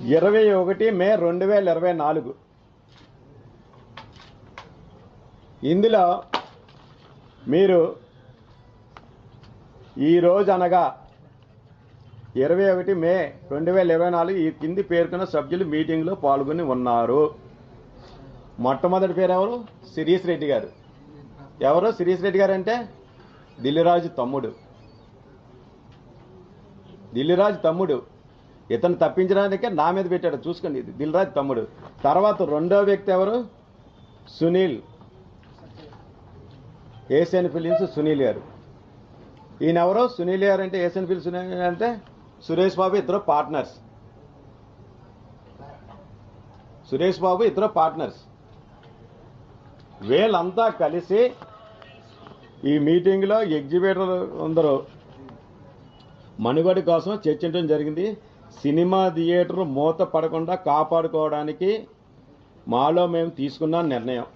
ఇరవై ఒకటి మే రెండు వేల ఇరవై నాలుగు. ఇందులో మీరు ఈరోజు అనగా ఇరవై ఒకటి మే రెండు వేల ఇరవై నాలుగు ఈ కింది పేర్కొన్న సభ్యులు మీటింగ్లో పాల్గొని ఉన్నారు. మొట్టమొదటి పేరు ఎవరు? శిరీష్ రెడ్డి గారు. ఎవరు? శిరీష్ రెడ్డి గారు అంటే దిల్లిరాజు తమ్ముడు. దిల్లిరాజు తమ్ముడు. ఇతను తప్పించడానికే నా మీద పెట్టాడు. చూసుకోండి ఇది. దిల్రాజు తమ్ముడు. తర్వాత రెండో వ్యక్తి ఎవరు? సునీల్. ఏషియన్ ఫిలిమ్స్ సునీల్ గారు. ఈయన ఎవరు సునీల్ గారు అంటే ఏషియన్ ఫిలిమ్స్ అంటే సురేష్ బాబు ఇద్దరు పార్ట్నర్స్. సురేష్ బాబు ఇద్దరు పార్ట్నర్స్. వీళ్ళంతా కలిసి ఈ మీటింగ్లో ఎగ్జిబిటర్ అందరూ మనుగడ కోసం చర్చించడం జరిగింది. సినిమా థియేటర్ మూత పడకుండా కాపాడుకోవడానికి మాలో మేము తీసుకున్న నిర్ణయం.